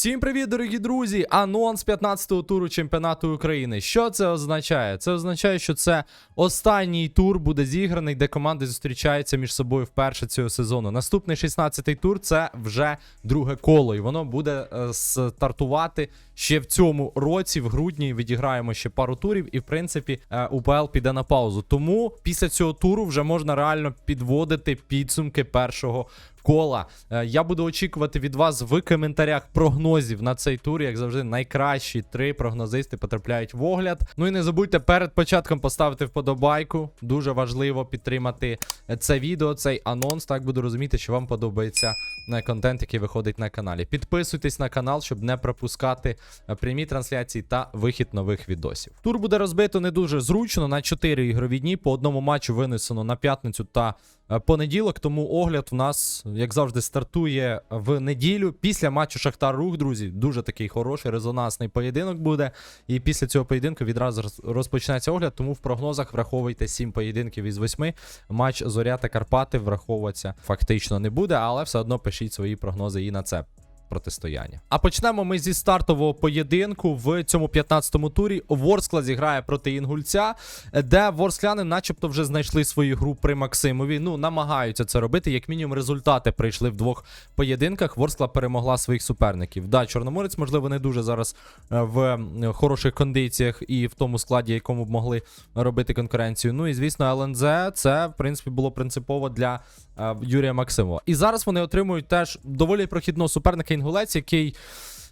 Всім привіт, дорогі друзі! Анонс 15-го туру чемпіонату України. Що це означає? Це означає, що це останній тур буде зіграний, де команди зустрічаються між собою вперше цього сезону. Наступний 16-й тур це вже друге коло, і воно буде е, стартувати ще в цьому році, в грудні. Відіграємо ще пару турів, і в принципі е, УПЛ піде на паузу. Тому після цього туру вже можна реально підводити підсумки першого кола. Е, Я буду очікувати від вас в коментарях прогнозів на цей тур. Як завжди, найкращі три прогнозисти потрапляють в огляд. Ну і не забудьте перед початком поставити вподобайку. Дуже важливо підтримати е, це відео, цей анонс. Так буду розуміти, що вам подобається е, контент, який виходить на каналі. Підписуйтесь на канал, щоб не пропускати прямі трансляції та вихід нових відосів. Тур буде розбито не дуже зручно на 4 ігрові дні. По одному матчу винесено на п'ятницю та понеділок. Тому огляд в нас, як завжди, стартує в неділю. Після матчу Шахтар Рух, друзі, дуже такий хороший, резонансний поєдинок буде. І після цього поєдинку відразу роз- розпочнеться огляд. Тому в прогнозах враховуйте 7 поєдинків із 8. Матч Зоря та Карпати враховуватися фактично не буде, але все одно пишіть свої прогнози і на це протистояння. А почнемо ми зі стартового поєдинку в цьому 15-му турі. Ворскла зіграє проти Інгульця, де ворскляни, начебто, вже знайшли свою гру при Максимові. Ну, намагаються це робити. Як мінімум, результати прийшли в двох поєдинках. Ворскла перемогла своїх суперників. Да, Чорноморець, можливо, не дуже зараз е, в хороших кондиціях і в тому складі, якому б могли робити конкуренцію. Ну і звісно, ЛНЗ це в принципі було принципово для е, Юрія Максимова. І зараз вони отримують теж доволі прохідного суперника Інгулець, який.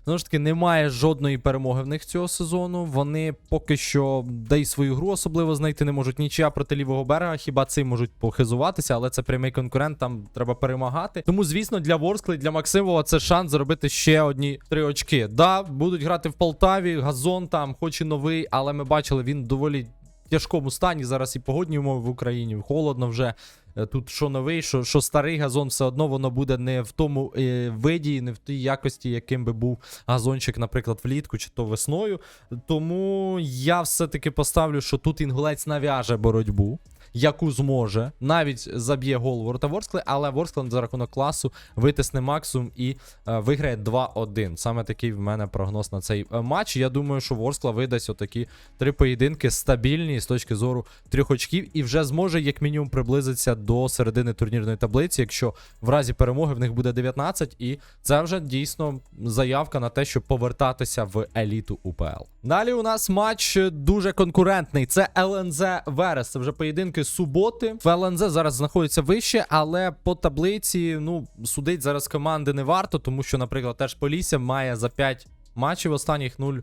Знову ж таки, немає жодної перемоги в них цього сезону. Вони поки що де й свою гру особливо знайти не можуть нічия проти лівого берега. Хіба цим можуть похизуватися, але це прямий конкурент, там треба перемагати. Тому, звісно, для Ворскли, для Максимова це шанс заробити ще одні три очки. Да, будуть грати в Полтаві, газон там, хоч і новий, але ми бачили, він доволі тяжкому стані. Зараз і погодні умови в Україні, холодно вже. Е, Тут що новий, що, що старий газон, все одно воно буде не в тому е, виді, не в тій якості, яким би був газончик, наприклад, влітку чи то весною. Тому я все-таки поставлю, що тут інгулець нав'яже боротьбу. Яку зможе, навіть заб'є гол ворота Ворскли, але Ворскла за рахунок класу витисне максимум і е, виграє 2-1. Саме такий в мене прогноз на цей е, матч. Я думаю, що Ворскла видасть отакі три поєдинки стабільні з точки зору трьох очків, і вже зможе як мінімум приблизитися до середини турнірної таблиці, якщо в разі перемоги в них буде 19, і це вже дійсно заявка на те, щоб повертатися в еліту УПЛ. Далі у нас матч дуже конкурентний. Це ЛНЗ Верес. Це вже поєдинки суботи. В зараз знаходиться вище, але по таблиці, ну, судить зараз команди не варто, тому що, наприклад, теж Полісся має за 5 матчів останніх 0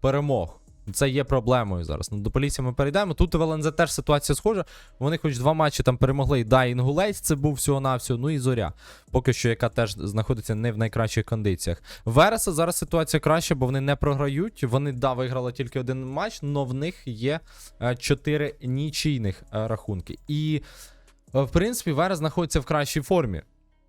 перемог. Це є проблемою зараз. Ну, до Полісся ми перейдемо. Тут в ЛНЗ теж ситуація схожа. Вони хоч два матчі там перемогли. Да, Інгулець це був всього-навсього, ну і зоря. Поки що, яка теж знаходиться не в найкращих кондиціях. Вереса зараз ситуація краща, бо вони не програють. Вони, да, виграли тільки один матч, але в них є е, чотири нічийних е, рахунки. І, е, в принципі, Верес знаходиться в кращій формі.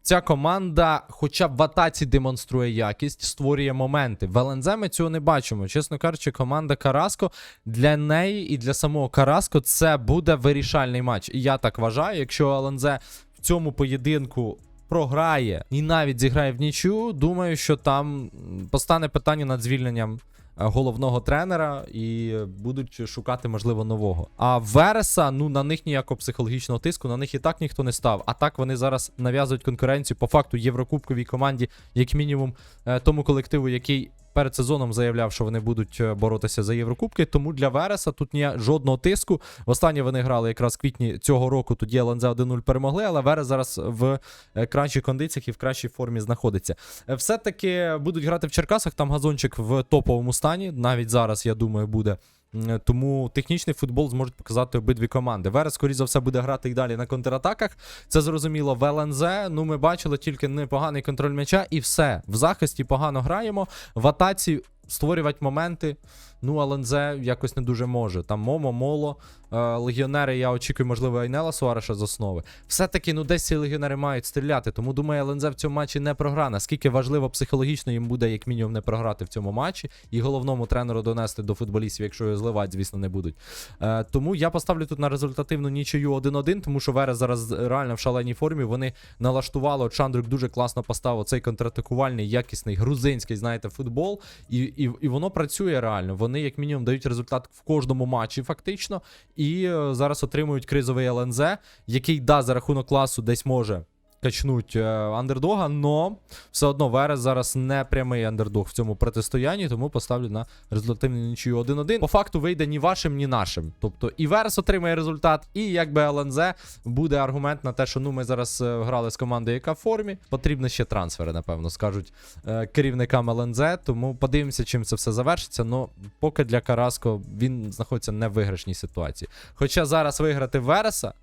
Ця команда, хоча б в атаці демонструє якість, створює моменти. В ЛНЗ ми цього не бачимо. Чесно кажучи, команда Караско для неї і для самого Караско це буде вирішальний матч. І я так вважаю, якщо ЛНЗ в цьому поєдинку програє і навіть зіграє в нічю, думаю, що там постане питання над звільненням. Е, Головного тренера і будуть шукати, можливо, нового. А Вереса, ну на них ніякого психологічного тиску, на них і так ніхто не став. А так вони зараз нав'язують конкуренцію по факту Єврокубковій команді, як мінімум, е, тому колективу, який перед сезоном заявляв, що вони будуть е, боротися за Єврокубки. Тому для Вереса тут ні жодного тиску. Востаннє вони грали якраз в квітні цього року. Тоді ЛНЗ 1-0 перемогли, але Верес зараз в е, кращих кондиціях і в кращій формі знаходиться. Е, Все-таки будуть грати в Черкасах. Там газончик в топовому стані. Навіть зараз, я думаю, буде. М, Тому технічний футбол зможуть показати обидві команди. Верес, скоріше за все, буде грати і далі на контратаках. Це зрозуміло в ЛНЗ. Ну, ми бачили тільки непоганий контроль м'яча, і все. В захисті погано граємо. В атаці створювати моменти. Ну, ЛНЗ якось не дуже може. Там Момо, Моло, е, легіонери, я очікую, можливо, Айнела Суареша з основи. Все-таки, ну, десь ці легіонери мають стріляти. Тому думаю, ЛНЗ в цьому матчі не програє. Наскільки важливо психологічно їм буде, як мінімум, не програти в цьому матчі, і головному тренеру донести до футболістів, якщо його зливати, звісно, не будуть. Е, тому я поставлю тут на результативну нічию 1-1, тому що Верес зараз реально в шаленій формі. Вони налаштували. От Шандрик дуже класно поставив цей контратакувальний, якісний грузинський, знаєте, футбол. І, і, і воно працює реально. Вони, як мінімум, дають результат в кожному матчі, фактично. І е, зараз отримують кризовий ЛНЗ, який да, за рахунок класу десь може. Качнуть е, андердога, но все одно Верес зараз не прямий андердог в цьому протистоянні, тому поставлю на результативну нічию 1-1. По факту вийде ні вашим, ні нашим. Тобто і Верес отримає результат, і якби ЛНЗ буде аргумент на те, що ну ми зараз е, грали з командою, яка в формі. Потрібно ще трансфери, напевно, скажуть е, керівникам ЛНЗ. Тому подивимося, чим це все завершиться. Ну поки для Караско він знаходиться не в виграшній ситуації. Хоча зараз виграти Вереса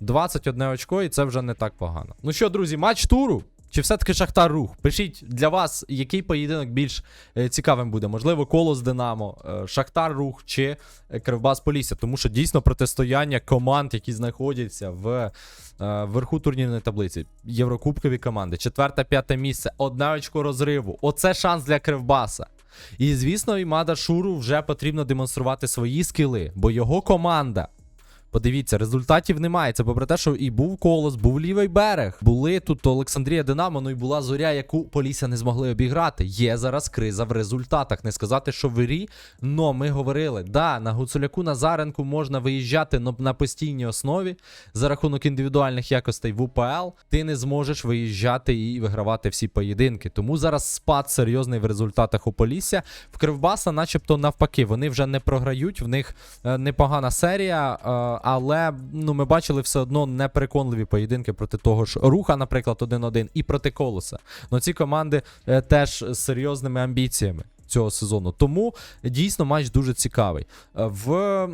21 очко, і це вже не так погано. Ну що, друзі, матч туру. Чи все-таки Шахтар рух? Пишіть для вас, який поєдинок більш е, цікавим буде. Можливо, Колос Динамо, е, Шахтар рух чи е, Кривбас Полісся. Тому що дійсно протистояння команд, які знаходяться в верху турнірної таблиці. Єврокубкові команди. Четверте, п'яте місце, одне очко розриву. Оце шанс для Кривбаса. І звісно, Імада Шуру вже потрібно демонструвати свої скіли, бо його команда. Подивіться, результатів немає. Це попри те, що і був колос, був лівий берег. Були тут Олександрія Динамо, ну і була зоря, яку Полісся не змогли обіграти. Є зараз криза в результатах. Не сказати, що в ірі, но ми говорили, да, на Гуцуляку Назаренку можна виїжджати на постійній основі за рахунок індивідуальних якостей в УПЛ. Ти не зможеш виїжджати і вигравати всі поєдинки. Тому зараз спад серйозний в результатах у Полісся. В Кривбаса, начебто, навпаки, вони вже не програють. В них е, непогана серія, е, але ну ми бачили все одно непереконливі поєдинки проти того ж руха, наприклад, 1-1, і проти колоса. Ну ці команди е, теж з серйозними амбіціями цього сезону. Тому дійсно матч дуже цікавий. Е, В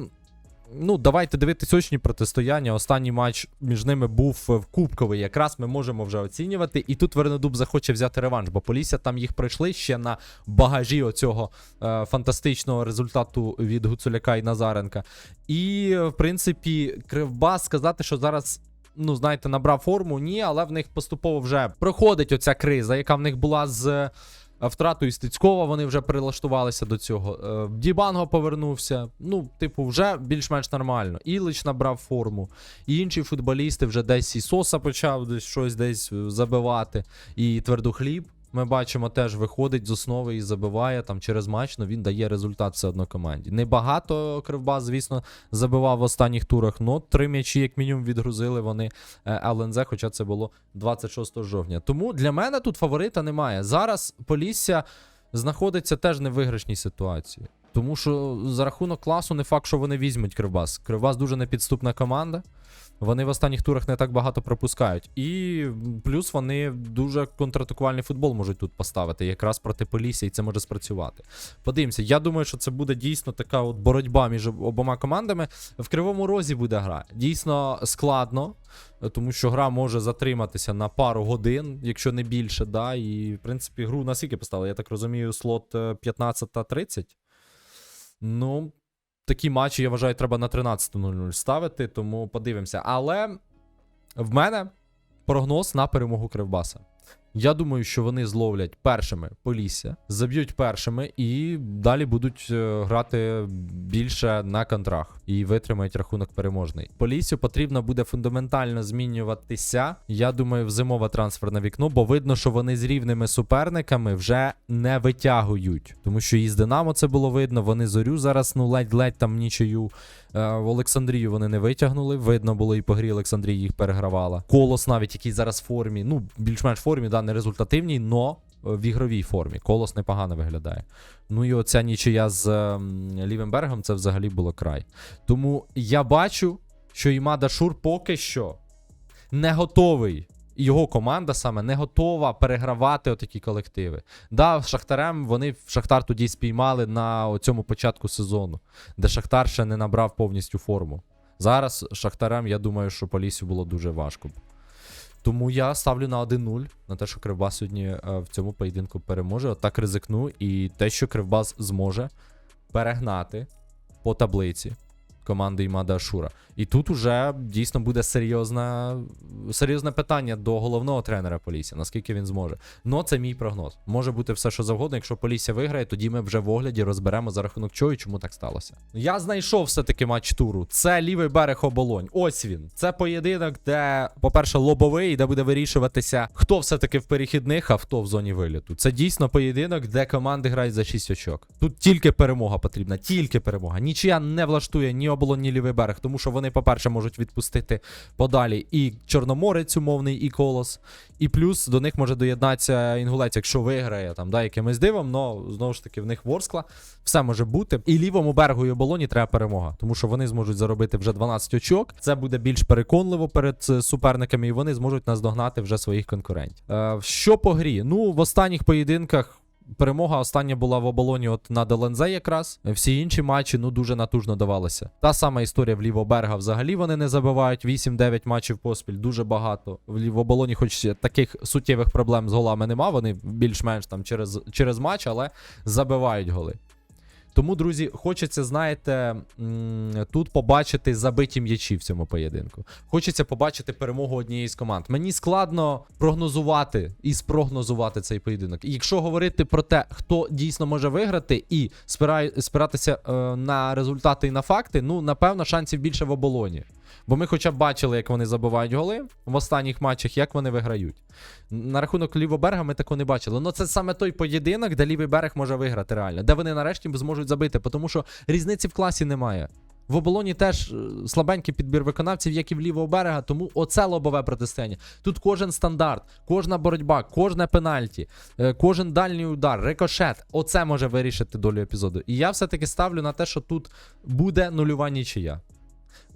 Ну, давайте дивитись очні протистояння. Останній матч між ними був е, в кубковий. Якраз ми можемо вже оцінювати. І тут Вернедуб захоче взяти реванш, бо Полісся там їх пройшли ще на багажі оцього е, фантастичного результату від Гуцуляка і Назаренка. І, е, в принципі, Кривбас сказати, що зараз. Ну, знаєте, набрав форму, ні, але в них поступово вже проходить оця криза, яка в них була з втратою Стецькова. Вони вже прилаштувалися до цього. Е, Дібанго повернувся. Ну, типу, вже більш-менш нормально. Ілич набрав форму. І інші футболісти вже десь і Соса почав десь щось десь забивати. І твердохліб. Ми бачимо, теж виходить з основи і забиває там через матч, але він дає результат все одно команді. Небагато Кривбас, звісно, забивав в останніх турах, но три м'ячі, як мінімум, відгрузили вони е, ЛНЗ, хоча це було 26 жовтня. Тому для мене тут фаворита немає. Зараз Полісся знаходиться теж не в виграшній ситуації. Тому що за рахунок класу не факт, що вони візьмуть Кривбас. Кривбас дуже непідступна команда. Вони в останніх турах не так багато пропускають. І плюс вони дуже контратакувальний футбол можуть тут поставити, якраз проти Полісся, і це може спрацювати. Подивимося, я думаю, що це буде дійсно така от боротьба між обома командами. В кривому розі буде гра. Дійсно складно, тому що гра може затриматися на пару годин, якщо не більше. да, І, в принципі, гру наскільки поставили? Я так розумію, слот е, 15-30. Ну, такі матчі, я вважаю, треба на 13.00 ставити, тому подивимося. Але в мене прогноз на перемогу Кривбаса. Я думаю, що вони зловлять першими Полісся, заб'ють першими і далі будуть е, грати більше на контрах і витримають рахунок переможний. Поліссю потрібно буде фундаментально змінюватися. Я думаю, в зимове трансферне вікно, бо видно, що вони з рівними суперниками вже не витягують. Тому що і з Динамо це було видно. Вони зорю зараз ну ледь-ледь там нічию. Е, В Олександрію вони не витягнули. Видно було і по грі Олександрії їх перегравала. Колос, навіть який зараз в формі, ну більш-менш формі, да, не результативній, но е, в ігровій формі. Колос непогано виглядає. Ну і оця нічия з ем, Лівенбергом це взагалі було край. Тому я бачу, що Імада Шур поки що не готовий. Його команда саме не готова перегравати отакі колективи. Да, Шахтарем вони Шахтар тоді спіймали на цьому початку сезону, де Шахтар ще не набрав повністю форму. Зараз Шахтарем, я думаю, що Полісю було дуже важко. Тому я ставлю на 1-0 на те, що Кривбас сьогодні е, в цьому поєдинку переможе. Отак ризикну. І те, що Кривбас зможе перегнати по таблиці команди Імада Ашура. І тут уже дійсно буде серйозна, серйозне питання до головного тренера Полісся, наскільки він зможе. Ну, це мій прогноз. Може бути все, що завгодно. Якщо Полісся виграє, тоді ми вже в огляді розберемо за рахунок чого і чому так сталося. Я знайшов все-таки матч туру. Це лівий берег оболонь. Ось він. Це поєдинок, де, по-перше, лобовий, де буде вирішуватися, хто все-таки в перехідних, а хто в зоні виліту. Це дійсно поєдинок, де команди грають за 6 очок. Тут тільки перемога потрібна, тільки перемога. Нічия не влаштує ні оболонь, лівий берег, тому що вони, по-перше, можуть відпустити подалі і Чорноморець умовний, і колос. І плюс до них може доєднатися інгулець, якщо виграє там, да, якимось дивом, но знову ж таки в них Ворскла. Все може бути. І лівому берегу і оболоні треба перемога, тому що вони зможуть заробити вже 12 очок. Це буде більш переконливо перед е, суперниками, і вони зможуть наздогнати вже своїх конкурентів. Е, що по грі? Ну, в останніх поєдинках. Перемога остання була в оболоні от на ДЛНЗ якраз. Всі інші матчі ну дуже натужно давалися. Та сама історія в Лівоберга взагалі вони не забивають. 8-9 матчів поспіль, дуже багато. В Лівоболоні, хоч таких суттєвих проблем з голами нема, вони більш-менш там через, через матч, але забивають голи. Тому, друзі, хочеться, знаєте, тут побачити забиті м'ячі в цьому поєдинку. Хочеться побачити перемогу однієї з команд. Мені складно прогнозувати і спрогнозувати цей поєдинок. І якщо говорити про те, хто дійсно може виграти, і спиратися е, на результати і на факти, ну напевно, шансів більше в оболоні. Бо ми хоча б бачили, як вони забивають голи в останніх матчах, як вони виграють. На рахунок лівоберга ми такого не бачили. Ну це саме той поєдинок, де лівий берег може виграти реально, де вони нарешті зможуть забити, тому що різниці в класі немає. В оболоні теж е, слабенький підбір виконавців, як і в лівого берега, тому оце лобове протистояння. Тут кожен стандарт, кожна боротьба, кожне пенальті, е, кожен дальній удар, рикошет. Оце може вирішити долю епізоду. І я все-таки ставлю на те, що тут буде нульова нічия.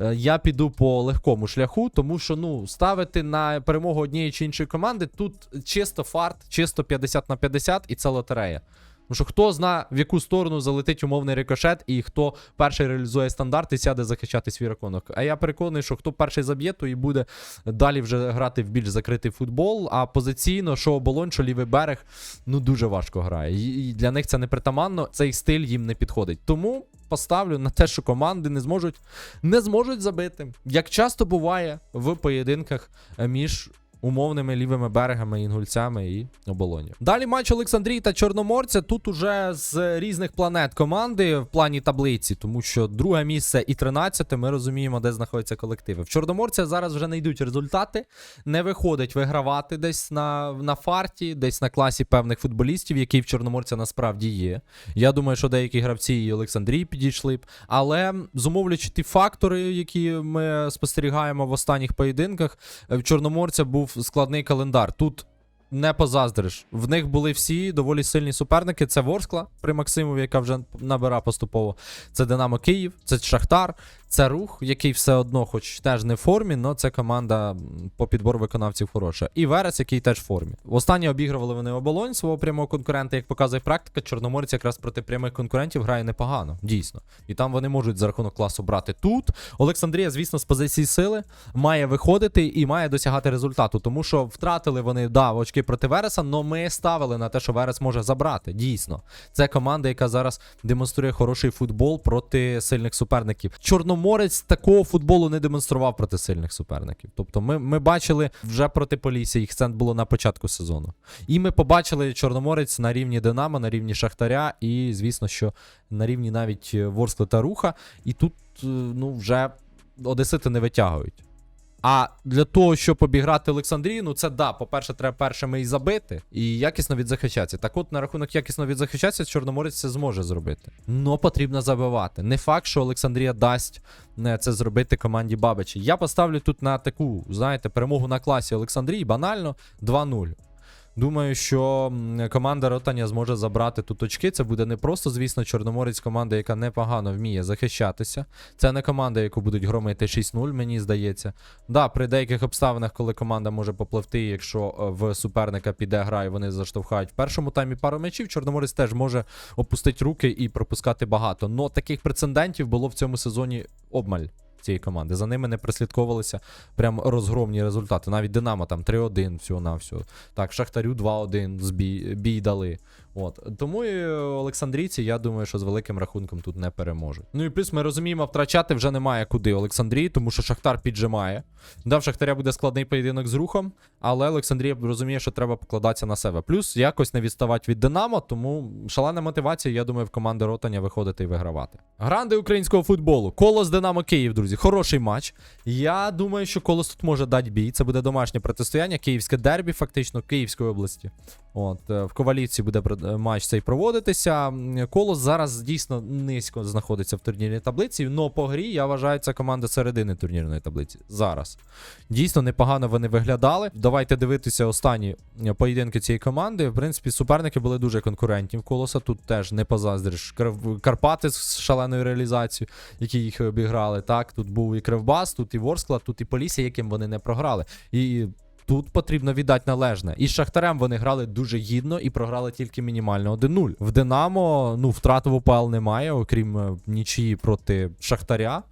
Е, Я піду по легкому шляху, тому що ну ставити на перемогу однієї чи іншої команди тут чисто фарт, чисто 50 на 50, і це лотерея. Тому що хто зна, в яку сторону залетить умовний рикошет, і хто перший реалізує стандарт і сяде захищати свій рахунок. А я переконаний, що хто перший заб'є, то і буде далі вже грати в більш закритий футбол. А позиційно, що оболонь, що лівий берег, ну дуже важко грає. І для них це не притаманно, цей стиль їм не підходить. Тому поставлю на те, що команди не зможуть, не зможуть забити. Як часто буває в поєдинках е, між умовними лівими берегами, інгульцями і оболоні. Далі матч Олександрії та Чорноморця. Тут уже з різних планет команди в плані таблиці, тому що друге місце і 13 ми розуміємо, де знаходяться колективи. В Чорноморця зараз вже не йдуть результати, не виходить вигравати десь на, на фарті, десь на класі певних футболістів, які в Чорноморця насправді є. Я думаю, що деякі гравці і Олександрії підійшли б. Але зумовлюючи ті фактори, які ми спостерігаємо в останніх поєдинках, в Чорноморця був складний календар. Тут не позаздриш. В них були всі доволі сильні суперники. Це Ворскла при Максимові, яка вже набира поступово. Це Динамо Київ, це Шахтар, це рух, який все одно, хоч теж не в формі, але це команда по підбору виконавців хороша. І Верес, який теж в формі. Останні обігрували вони оболонь свого прямого конкурента, як показує практика. Чорноморець якраз проти прямих конкурентів грає непогано, дійсно. І там вони можуть за рахунок класу брати тут. Олександрія, звісно, з позиції сили має виходити і має досягати результату, тому що втратили вони да, очки проти Вереса, але ми ставили на те, що Верес може забрати. Дійсно, це команда, яка зараз демонструє хороший футбол проти сильних суперників. Чорноморець такого футболу не демонстрував проти сильних суперників. Тобто, ми, ми бачили вже проти Полісся, їх це було на початку сезону. І ми побачили Чорноморець на рівні Динамо, на рівні Шахтаря, і звісно, що на рівні навіть е, Ворскли та Руха. І тут е, ну вже Одесити не витягують. А для того, щоб обіграти Олександрію, ну це да, по-перше, треба першими і забити, і якісно відзахищатися. Так от, на рахунок якісно відзахищатися, Чорноморець це зможе зробити. Но потрібно забивати. Не факт, що Олександрія дасть е, це зробити команді Бабичі. Я поставлю тут на таку, знаєте, перемогу на класі Олександрії, банально 2-0. Думаю, що команда Ротаня зможе забрати тут очки. Це буде не просто, звісно, Чорноморець команда, яка непогано вміє захищатися. Це не команда, яку будуть громити 6-0, мені здається. Да, при деяких обставинах, коли команда може попливти, якщо е, в суперника піде гра і вони заштовхають в першому таймі пару м'ячів, Чорноморець теж може опустити руки і пропускати багато. Но таких прецедентів було в цьому сезоні обмаль. Цієї команди. За ними не прислідковувалися прям розгромні результати. Навіть Динамо там 3-1 всього на всього. Так, Шахтарю 2-1 збій, бій дали. От тому і Олександрійці, я думаю, що з великим рахунком тут не переможуть. Ну і плюс ми розуміємо, втрачати вже немає куди Олександрії, тому що Шахтар піджимає. Да, в Шахтаря буде складний поєдинок з рухом, але Олександрія розуміє, що треба покладатися на себе. Плюс якось не відставати від Динамо, тому шалена мотивація, я думаю, в команди Ротаня виходити і вигравати. Гранди українського футболу. Колос Динамо Київ, друзі. Хороший матч. Я думаю, що Колос тут може дати бій. Це буде домашнє протистояння, київське дербі, фактично, Київської області. От е, в Ковалівці буде матч цей проводитися. Колос зараз дійсно низько знаходиться в турнірній таблиці. але по грі я вважаю, це команда середини турнірної таблиці. Зараз. Дійсно непогано вони виглядали. Давайте дивитися останні е, поєдинки цієї команди. В принципі, суперники були дуже конкурентні в колоса. Тут теж не позаздриш. Карпати з шаленою реалізацією, які їх обіграли. Так, тут був і Кривбас, тут і Ворскла, тут і Полісся, яким вони не програли. І Тут потрібно віддати належне. І з Шахтарем вони грали дуже гідно і програли тільки мінімально 1-0. В Динамо ну втрат в УПЛ немає, окрім е, нічиї проти Шахтаря.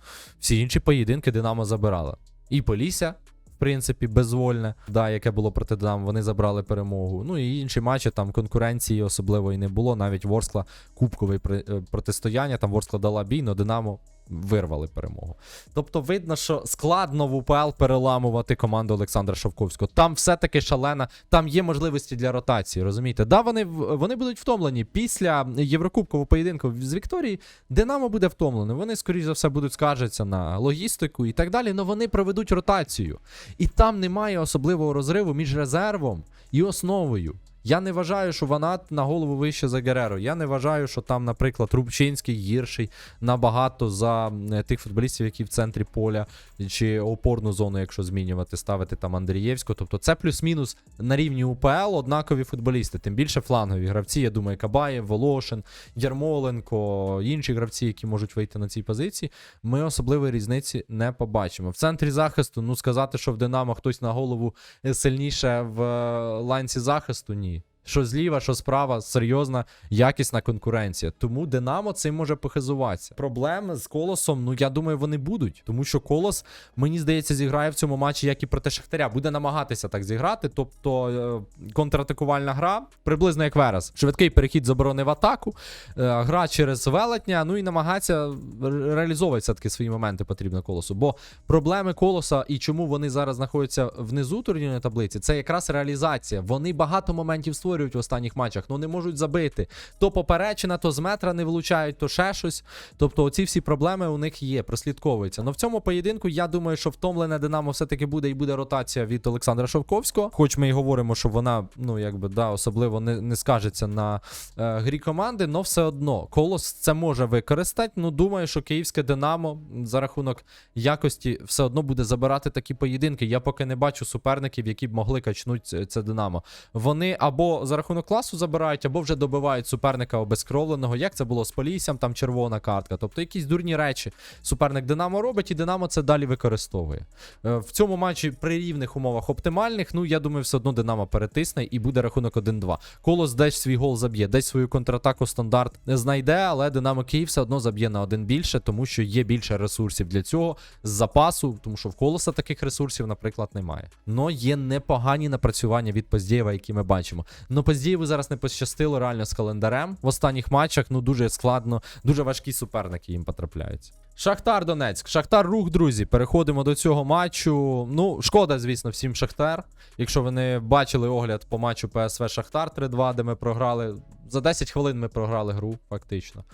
Всі інші поєдинки Динамо забирало. І Полісся, в принципі, безвольне, да, яке було проти Динамо, вони забрали перемогу. Ну і інші матчі там конкуренції особливо і не було. Навіть Ворскла кубкове при- е, протистояння. Там Ворскла дала бій, але Динамо вирвали перемогу. Тобто видно, що складно в УПЛ переламувати команду Олександра Шовковського. Там все-таки шалена, там є можливості для ротації, розумієте? Да, вони, вони будуть втомлені після Єврокубкового поєдинку з Вікторії. Динамо буде втомлений. Вони, скоріш за все, будуть скаржитися на логістику і так далі, але вони проведуть ротацію. І там немає особливого розриву між резервом і основою. Я не вважаю, що Ванат на голову вище за Гереро. Я не вважаю, що там, наприклад, Рубчинський гірший набагато за тих футболістів, які в центрі поля, чи опорну зону, якщо змінювати, ставити там Андрієвського. Тобто це плюс-мінус на рівні УПЛ однакові футболісти. Тим більше флангові гравці. Я думаю, Кабаєв, Волошин, Ярмоленко, інші гравці, які можуть вийти на цій позиції. Ми особливої різниці не побачимо. В центрі захисту, ну сказати, що в Динамо хтось на голову е, сильніше в е, ланці захисту, ні. Що зліва, що справа, серйозна, якісна конкуренція. Тому Динамо цим може похизуватися. Проблеми з колосом, ну я думаю, вони будуть. Тому що колос, мені здається, зіграє в цьому матчі, як і проти Шахтаря. Буде намагатися так зіграти. Тобто е, контратакувальна гра, приблизно як Верес. Швидкий перехід з оборони в атаку, е, гра через велетня, ну і намагатися ре- реалізовувати все-таки свої моменти потрібно колосу. Бо проблеми колоса і чому вони зараз знаходяться внизу турнірної таблиці, це якраз реалізація. Вони багато моментів створюють в останніх матчах, але не можуть забити. То поперечина, то з метра не влучають, то ще щось. Тобто, оці всі проблеми у них є, прослідковуються. Но в цьому поєдинку я думаю, що втомлене Динамо все-таки буде і буде ротація від Олександра Шовковського. Хоч ми і говоримо, що вона, ну якби да, особливо не, не скажеться на е, грі команди, але все одно колос це може використати. Ну думаю, що київське Динамо за рахунок якості все одно буде забирати такі поєдинки. Я поки не бачу суперників, які б могли качнути це Динамо. Вони або за рахунок класу забирають, або вже добивають суперника обезкровленого, як це було з Поліссям, там червона картка. Тобто якісь дурні речі суперник Динамо робить, і Динамо це далі використовує. Е, В цьому матчі при рівних умовах оптимальних, ну я думаю, все одно Динамо перетисне і буде рахунок 1-2. Колос десь свій гол заб'є, десь свою контратаку стандарт не знайде, але Динамо Київ все одно заб'є на один більше, тому що є більше ресурсів для цього з запасу, тому що в колоса таких ресурсів, наприклад, немає. Но є непогані напрацювання від Поздєєва, які ми бачимо. Но Поздієву зараз не пощастило реально з календарем. В останніх матчах ну дуже складно, дуже важкі суперники їм потрапляються. Шахтар Донецьк, Шахтар рух, друзі. Переходимо до цього матчу. Ну, шкода, звісно, всім Шахтар. Якщо ви не бачили огляд по матчу ПСВ Шахтар 3-2, де ми програли. За 10 хвилин ми програли гру, фактично.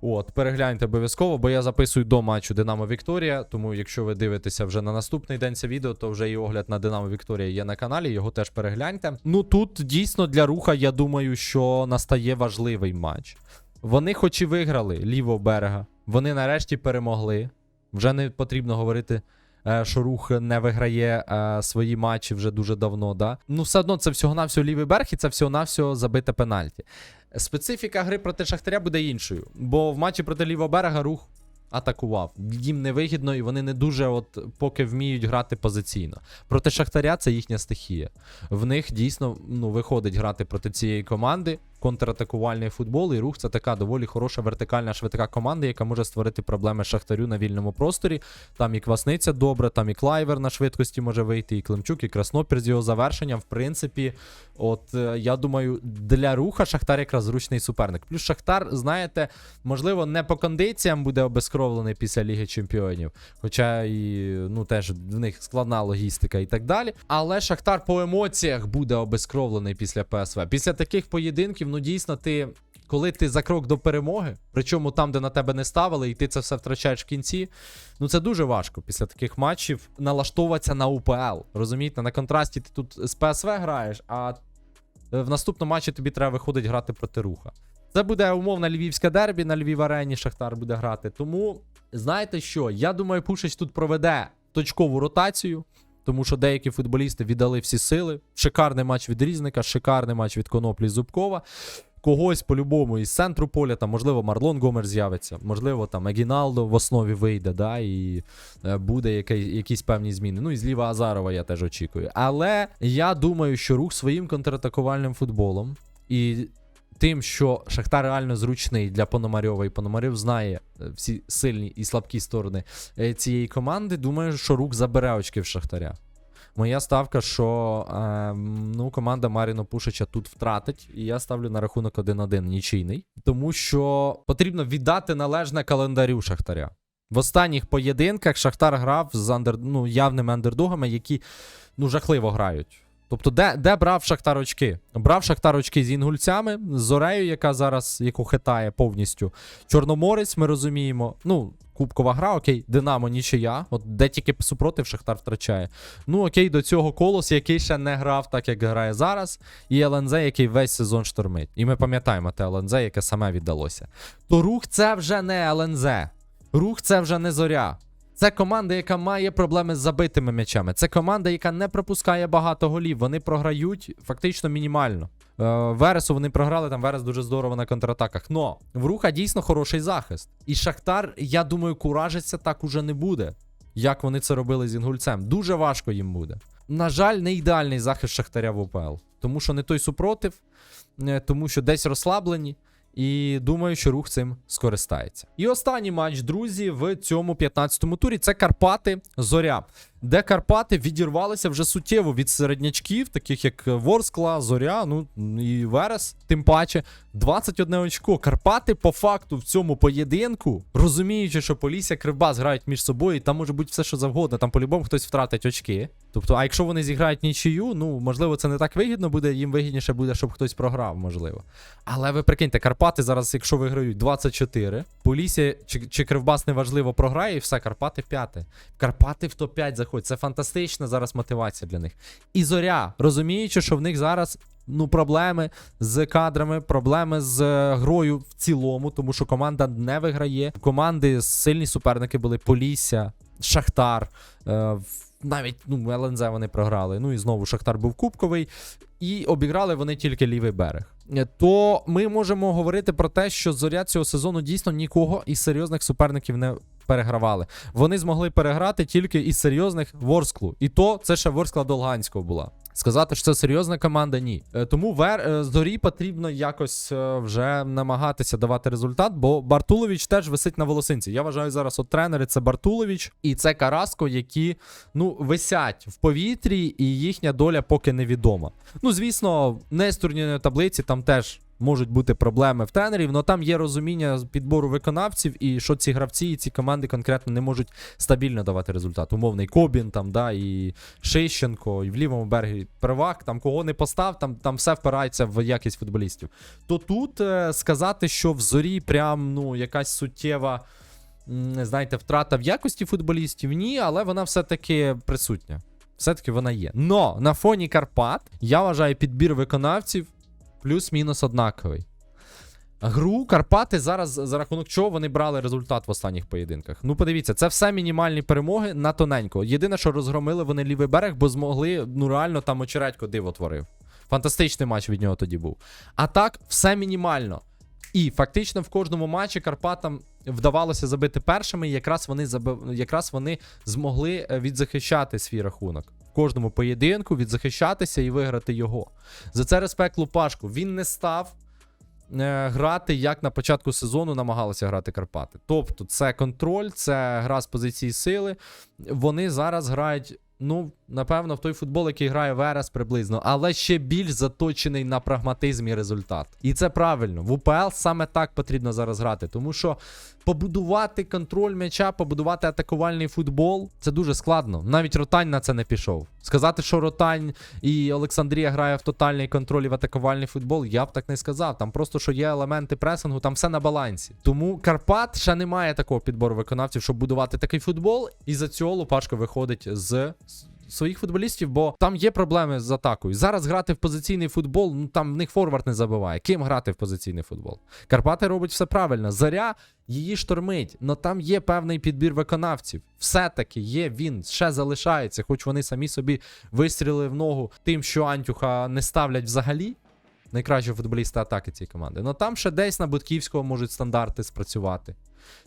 От, перегляньте обов'язково, бо я записую до матчу Динамо Вікторія. Тому, якщо ви дивитеся вже на наступний день це відео, то вже і огляд на Динамо Вікторія є на каналі. Його теж перегляньте. Ну тут дійсно для руха, я думаю, що настає важливий матч. Вони, хоч і виграли лівого берега, вони нарешті перемогли. Вже не потрібно говорити. Е, Що рух не виграє е, свої матчі вже дуже давно, да? Ну, все одно це всього-навсього лівий берег, і це всього-навсього забите пенальті. Специфіка гри проти Шахтаря буде іншою, бо в матчі проти лівого берега рух атакував. Їм невигідно, і вони не дуже, от поки вміють грати позиційно. Проти Шахтаря це їхня стихія. В них дійсно ну, виходить грати проти цієї команди. Контратакувальний футбол, і рух це така доволі хороша вертикальна швидка команда, яка може створити проблеми Шахтарю на вільному просторі. Там і Квасниця добре, там і Клайвер на швидкості може вийти, і Климчук, і Краснопір з його завершенням. В принципі, от е, я думаю, для руха Шахтар якраз зручний суперник. Плюс Шахтар, знаєте, можливо, не по кондиціям буде обезкровлений після Ліги Чемпіонів, хоча і ну теж в них складна логістика і так далі. Але Шахтар по емоціях буде обезкровлений після ПСВ. Після таких поєдинків, ну дійсно, ти. Коли ти за крок до перемоги, причому там, де на тебе не ставили, і ти це все втрачаєш в кінці, ну це дуже важко після таких матчів налаштовуватися на УПЛ. Розумієте, на контрасті ти тут з ПСВ граєш, а е, в наступному матчі тобі треба виходить грати проти руха. Це буде умовна львівська дербі на Львів арені. Шахтар буде грати. Тому знаєте що? Я думаю, Пушич тут проведе точкову ротацію. Тому що деякі футболісти віддали всі сили. Шикарний матч від Різника, шикарний матч від Коноплі Зубкова. Когось по-любому із центру поля, там, можливо, Марлон Гомер з'явиться, можливо, там Егіналдо в основі вийде, да, і е, буде який, якісь певні зміни. Ну і зліва Азарова я теж очікую. Але я думаю, що рух своїм контратакувальним футболом і тим, що Шахтар реально зручний для Пономарьова, і Пономарьов знає е, всі сильні і слабкі сторони е, цієї команди, думаю, що рух забере очки в Шахтаря. Моя ставка, що е, ну, команда Маріно Пушича тут втратить, і я ставлю на рахунок 1-1 нічийний, тому що потрібно віддати належне календарю Шахтаря. В останніх поєдинках Шахтар грав з андер, ну, явними андердогами, які ну, жахливо грають. Тобто, де, де брав Шахтар очки? Брав Шахтар очки з інгульцями, з Зорею, яка зараз яку хитає повністю. Чорноморець, ми розуміємо. Ну, кубкова гра, окей, Динамо нічия. От де тільки супротив Шахтар втрачає. Ну окей, до цього колос, який ще не грав, так як грає зараз, і ЛНЗ, який весь сезон штормить. І ми пам'ятаємо те ЛНЗ, яке саме віддалося. То рух це вже не ЛНЗ. Рух це вже не зоря. Це команда, яка має проблеми з забитими м'ячами. Це команда, яка не пропускає багато голів. Вони програють фактично мінімально. Е, Вересу вони програли, там Верес дуже здорово на контратаках. Но в руха дійсно хороший захист. І Шахтар, я думаю, куражиться так уже не буде. Як вони це робили з інгульцем. Дуже важко їм буде. На жаль, не ідеальний захист Шахтаря в ОПЛ. Тому що не той супротив, е, тому що десь розслаблені. І думаю, що рух цим скористається. І останній матч, друзі, в цьому 15-му турі це Карпати Зоря. Де Карпати відірвалися вже суттєво від середнячків, таких як Ворскла, Зоря, ну і Верес, тим паче. 21 очко. Карпати по факту в цьому поєдинку, розуміючи, що Полісся, Кривбас грають між собою, і там може бути все, що завгодно. Там по-любому хтось втратить очки. Тобто, а якщо вони зіграють нічию, ну можливо, це не так вигідно буде. Їм вигідніше буде, щоб хтось програв, можливо. Але ви прикиньте, Карпати зараз, якщо виграють 24, Полісся чи, чи Кривбас неважливо програє, і все, Карпати п'яте. Карпати в топ-5 заходять. Це фантастична зараз мотивація для них. І зоря, розуміючи, що в них зараз. Ну, проблеми з кадрами, проблеми з е, грою в цілому, тому що команда не виграє. Команди сильні суперники були Полісся, Шахтар. Е, навіть ну, ЛНЗ вони програли. Ну і знову Шахтар був кубковий. І обіграли вони тільки лівий берег. Е, То ми можемо говорити про те, що зоря цього сезону дійсно нікого із серйозних суперників не перегравали. Вони змогли переграти тільки із серйозних Ворсклу. І то це ще Ворскла Долганського була. Сказати, що це серйозна команда, ні. Е, Тому вер е, зорі потрібно якось е, вже намагатися давати результат, бо Бартулович теж висить на волосинці. Я вважаю зараз, от тренери це Бартулович і це Караско, які ну висять в повітрі, і їхня доля поки невідома. Ну, звісно, не з турнірної таблиці там теж. Можуть бути проблеми в тренерів, але там є розуміння підбору виконавців, і що ці гравці і ці команди конкретно не можуть стабільно давати результат. Умовний Кобін, там, да, і Шищенко, і в лівому берегі Первак, там кого не постав, там, там все впирається в якість футболістів. То тут е, сказати, що в зорі прям ну, якась суттєва, знаєте, втрата в якості футболістів, ні, але вона все-таки присутня. Все-таки вона є. Но на фоні Карпат я вважаю підбір виконавців плюс-мінус однаковий. Гру Карпати зараз за рахунок чого вони брали результат в останніх поєдинках. Ну, подивіться, це все мінімальні перемоги на тоненько. Єдине, що розгромили вони лівий берег, бо змогли, ну реально там очередько диво творив. Фантастичний матч від нього тоді був. А так, все мінімально. І фактично в кожному матчі Карпатам вдавалося забити першими, і якраз вони заби... якраз вони змогли е, відзахищати свій рахунок. Кожному поєдинку відзахищатися і виграти його. За це респект Лупашку. Він не став е, грати, як на початку сезону намагалися грати Карпати. Тобто, це контроль, це гра з позиції сили. Вони зараз грають. Ну, напевно, в той футбол, який грає Верес приблизно, але ще більш заточений на прагматизм і результат. І це правильно. В УПЛ саме так потрібно зараз грати, тому що побудувати контроль м'яча, побудувати атакувальний футбол це дуже складно. Навіть Ротань на це не пішов. Сказати, що Ротань і Олександрія грає в тотальний контроль і в атакувальний футбол, я б так не сказав. Там просто що є елементи пресингу, там все на балансі. Тому Карпат ще немає такого підбору виконавців, щоб будувати такий футбол. І за цього Лупашко виходить з своїх футболістів, бо там є проблеми з атакою. Зараз грати в позиційний футбол, ну там в них форвард не забиває. Ким грати в позиційний футбол? Карпати робить все правильно. Заря її штормить, але там є певний підбір виконавців. Все-таки є він, ще залишається, хоч вони самі собі вистрілили в ногу тим, що Антюха не ставлять взагалі. Найкращого футболіста атаки цієї команди. Ну там ще десь на Будківського можуть стандарти спрацювати.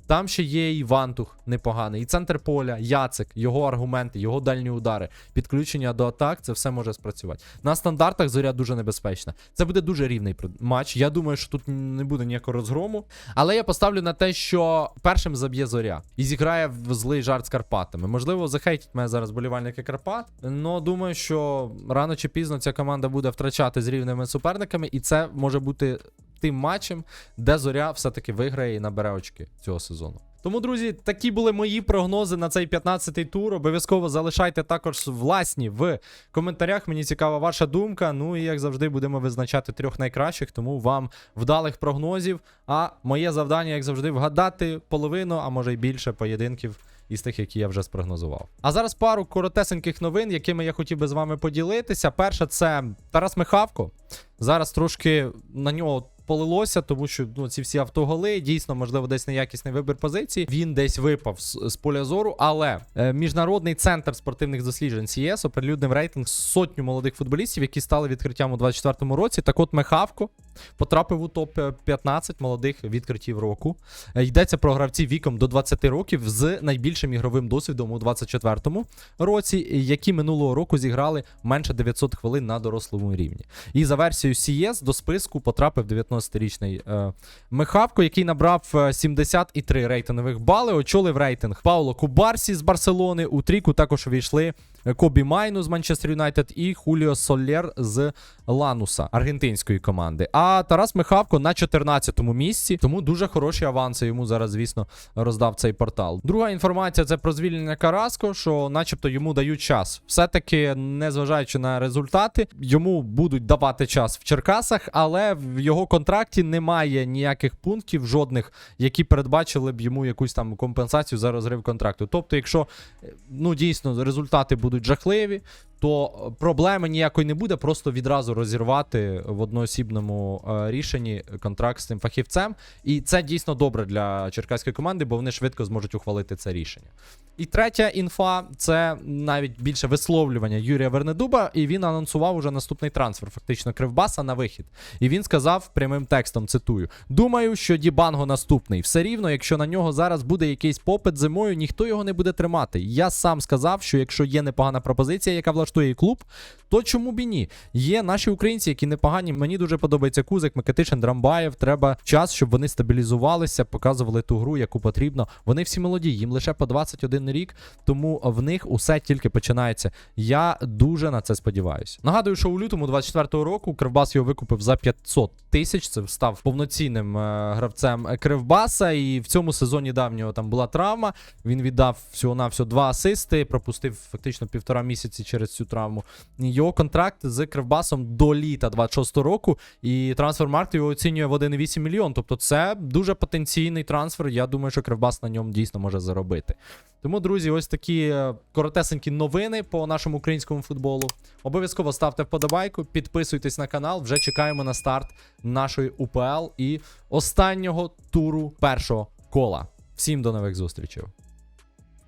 Там ще є і Вантух непоганий, і центр поля, Яцик, його аргументи, його дальні удари, підключення до атак, це все може спрацювати. На стандартах зоря дуже небезпечна. Це буде дуже рівний матч. Я думаю, що тут не буде ніякого розгрому. Але я поставлю на те, що першим заб'є зоря і зіграє в злий жарт з Карпатами. Можливо, захейтять мене зараз болівальники Карпат. але думаю, що рано чи пізно ця команда буде втрачати з рівними суперниками, і це може бути тим матчем, де зоря все-таки виграє і набере очки цього сезону. Тому, друзі, такі були мої прогнози на цей 15-й тур. Обов'язково залишайте також власні в коментарях. Мені цікава ваша думка. Ну і як завжди, будемо визначати трьох найкращих, тому вам вдалих прогнозів. А моє завдання, як завжди, вгадати половину, а може й більше поєдинків. Із тих, які я вже спрогнозував. А зараз пару коротесеньких новин, якими я хотів би з вами поділитися. Перша це Тарас Михавко. Зараз трошки на нього полилося, тому що ну, ці всі автоголи, дійсно, можливо, десь неякісний вибір позиції. Він десь випав з, з поля зору. Але е, міжнародний центр спортивних досліджень CS оприлюднив рейтинг сотню молодих футболістів, які стали відкриттям у 24-му році. Так от Михавко потрапив у топ 15 молодих відкриттів року. Е, Йдеться про гравців віком до 20 років з найбільшим ігровим досвідом у 24-му році, які минулого року зіграли менше 900 хвилин на дорослому рівні. І за версією CS до списку потрапив 19-річний е, Михавко, який набрав е, 73 рейтингових бали. Очолив рейтинг Пауло Кубарсі з Барселони. У трійку також увійшли е, Кобі Майну з Манчестер Юнайтед і Хуліо Солєр з Лануса аргентинської команди. А Тарас Михавко на 14-му місці, тому дуже хороші аванси йому зараз, звісно, роздав цей портал. Друга інформація це про звільнення Караско, що, начебто, йому дають час. Все-таки, незважаючи на результати, йому будуть давати час в Черкасах, але в його контракті немає ніяких пунктів, жодних, які передбачили б йому якусь там компенсацію за розрив контракту. Тобто, якщо е, ну дійсно результати будуть жахливі, то проблеми ніякої не буде, просто відразу розірвати в одноосібному е, рішенні контракт з цим фахівцем. І це дійсно добре для черкаської команди, бо вони швидко зможуть ухвалити це рішення. І третя інфа це навіть більше висловлювання Юрія Вернедуба, і він анонсував уже наступний трансфер, фактично Кривбаса на вихід. І він сказав прямим текстом: цитую: Думаю, що Дібанго наступний. Все рівно, якщо на нього зараз буде якийсь попит зимою, ніхто його не буде тримати. Я сам сказав, що якщо є непогана пропозиція, яка влаштує клуб, то чому б і ні? Є наші українці, які непогані. Мені дуже подобається Кузик, Микитишин, Драмбаєв. Треба час, щоб вони стабілізувалися, показували ту гру, яку потрібно. Вони всі молоді, їм лише по 21 рік, тому в них усе тільки починається. Я дуже на це сподіваюся. Нагадую, що у лютому 24-го року Кривбас його викупив за 500 тисяч. Це став повноцінним е, гравцем Кривбаса. І в цьому сезоні давнього там була травма. Він віддав всього на всього два асисти, пропустив фактично півтора місяці через цю травму. Його контракт з Кривбасом до літа 26 року, і трансфермаркт його оцінює в 1,8 мільйон. Тобто це дуже потенційний трансфер. Я думаю, що Кривбас на ньому дійсно може заробити. Тому, друзі, ось такі е, коротесенькі новини по нашому українському футболу. Обов'язково ставте вподобайку, підписуйтесь на канал. Вже чекаємо на старт нашої УПЛ і останнього туру першого кола. Всім до нових зустрічей.